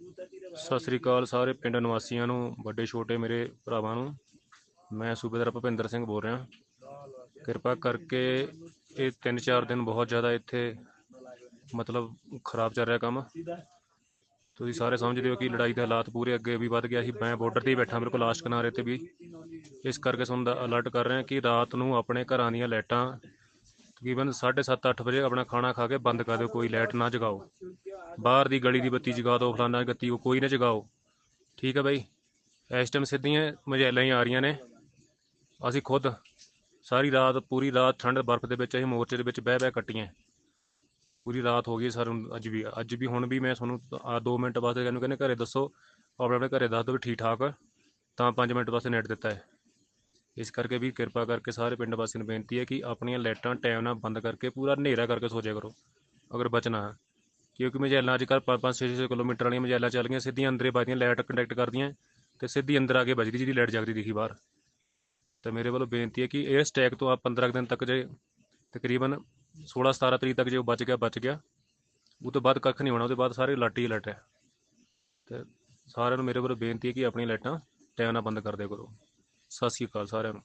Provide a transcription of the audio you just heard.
ਸਤਿ ਸ੍ਰੀ ਅਕਾਲ ਸਾਰੇ ਪਿੰਡ ਨਿਵਾਸੀਆਂ ਨੂੰ, ਵੱਡੇ ਛੋਟੇ ਮੇਰੇ ਭਰਾਵਾਂ ਨੂੰ। ਮੈਂ ਸੂਬੇਦਾਰ ਭੁਪਿੰਦਰ ਸਿੰਘ ਬੋਲ ਰਿਹਾ। ਕਿਰਪਾ ਕਰਕੇ ਇਹ 3-4 ਦਿਨ ਬਹੁਤ ਜ਼ਿਆਦਾ ਇੱਥੇ ਮਤਲਬ ਖਰਾਬ ਚੱਲ ਰਿਹਾ ਕੰਮ। ਤੁਸੀਂ ਸਾਰੇ ਸਮਝਦੇ ਹੋ ਕਿ ਲੜਾਈ ਦੇ ਹਾਲਾਤ ਪੂਰੇ ਅੱਗੇ ਵੀ ਵੱਧ ਗਿਆ ਸੀ। ਮੈਂ ਬਾਰਡਰ ਤੇ ਹੀ ਬੈਠਾ ਮੇਰੇ ਕੋਲ ਲਾਸਟ ਕਿਨਾਰੇ ਤੇ ਵੀ। ਇਸ ਕਰਕੇ ਤੁਹਾਨੂੰ ਦਾ ਅਲਰਟ ਕਰ ਰਿਹਾ ਕਿ ਰਾਤ ਨੂੰ ਆਪਣੇ ਘਰਾਂ ਦੀਆਂ ਲਾਈਟਾਂ ਤਕਰੀਬਨ 7:30 8 ਵਜੇ ਆਪਣਾ ਖਾਣਾ ਖਾ ਕੇ ਬੰਦ ਕਰ ਦਿਓ। ਕੋਈ ਲਾਈਟ ਨਾ ਜਗਾਓ। ਬਾਹਰ ਦੀ ਗਲੀ ਦੀ ਬੱਤੀ ਜਗਾ ਦਿਓ, ਫਲਾਨਾ ਗੱਤੀ ਉਹ ਕੋਈ ਨਾ ਜਗਾਓ। ਠੀਕ ਹੈ ਬਾਈ? ਇਸ ਟਾਈਮ ਸਿੱਧੀਆਂ ਮਝੈਲਾਂ ਹੀ ਆ ਰਹੀਆਂ ਨੇ। ਅਸੀਂ ਖੁਦ ਸਾਰੀ ਰਾਤ, ਪੂਰੀ ਰਾਤ ਠੰਡ ਬਰਫ਼ ਦੇ ਵਿੱਚ, ਅਸੀਂ ਮੋਰਚੇ ਦੇ ਵਿੱਚ ਬਹਿ ਬਹਿ ਕੱਟੀਆਂ। ਪੂਰੀ ਰਾਤ ਹੋ ਗਈ ਸਾਨੂੰ ਅੱਜ ਵੀ ਅੱਜ ਵੀ ਹੁਣ ਵੀ ਮੈਂ ਤੁਹਾਨੂੰ ਆ 2 ਮਿੰਟ ਵਾਸਤੇ ਇਹਨੂੰ ਕਹਿੰਦੇ, ਘਰੇ ਦੱਸੋ, ਆਪਣੇ ਆਪਣੇ ਘਰੇ ਦੱਸ ਦਿਓ ਵੀ ਠੀਕ ਠਾਕ ਤਾਂ 5 ਮਿੰਟ ਵਾਸਤੇ ਨੈਟ ਦਿੱਤਾ ਹੈ। ਇਸ ਕਰਕੇ ਵੀ ਕਿਰਪਾ ਕਰਕੇ ਸਾਰੇ ਪਿੰਡ ਵਾਸੀਆਂ ਨੂੰ ਬੇਨਤੀ ਹੈ ਕਿ ਆਪਣੀਆਂ ਲਾਈਟਾਂ ਟਾਈਮ ਨਾਲ ਬੰਦ ਕਰਕੇ ਪੂਰਾ ਹਨੇਰਾ ਕਰਕੇ ਸੋ ਜਾਇਆ ਕਰੋ, ਅਗਰ ਬਚਣਾ ਹੈ। ਕਿਉਂਕਿ ਮਝੈਲਾਂ ਅੱਜ ਕੱਲ੍ਹ ਪੰਜ ਪੰਜ 6 6 ਕਿਲੋਮੀਟਰ ਵਾਲੀਆਂ ਮਝੈਲਾਂ ਚੱਲ ਗਈਆਂ, ਸਿੱਧੀਆਂ ਅੰਦਰੇ ਵੱਜਦੀਆਂ, ਲਾਈਟ ਕੰਟੈਕਟ ਕਰਦੀਆਂ ਤੇ ਸਿੱਧੀ ਅੰਦਰ ਆ ਕੇ ਵੱਜਦੀ ਜਿਹਦੀ ਲਾਈਟ ਜਗਦੀ ਦਿਖੀ ਬਾਹਰ। ਤਾਂ ਮੇਰੇ ਵੱਲੋਂ ਬੇਨਤੀ ਹੈ ਕਿ ਇਹ ਸਟੈਕ ਤੋਂ ਆ 15 ਕੁ ਦਿਨ ਤੱਕ ਜੇ ਤਕਰੀਬਨ 16 17 ਤਰੀਕ ਤੱਕ ਜੇ ਉਹ ਬਚ ਗਿਆ ਬਚ ਗਿਆ। ਉਹ ਤੋਂ ਬਾਅਦ ਕੱਖ ਨਹੀਂ ਹੋਣਾ ਉਹਦੇ ਬਾਅਦ ਸਾਰੇ ਲਾਟੀ ਹੀ ਲਾਟ ਹੈ। ਤੇ ਸਾਰਿਆਂ ਨੂੰ ਮੇਰੇ ਵੱਲੋਂ ਬੇਨਤੀ ਹੈ ਕਿ ਆਪਣੀਆਂ ਲਾਈਟਾਂ ਟਾਈਮ ਨਾਲ ਬੰਦ ਕਰਦੇ ਕਰੋ। ਸਤਿ ਸ਼੍ਰੀ ਅਕਾਲ ਸਾਰਿਆਂ ਨੂੰ।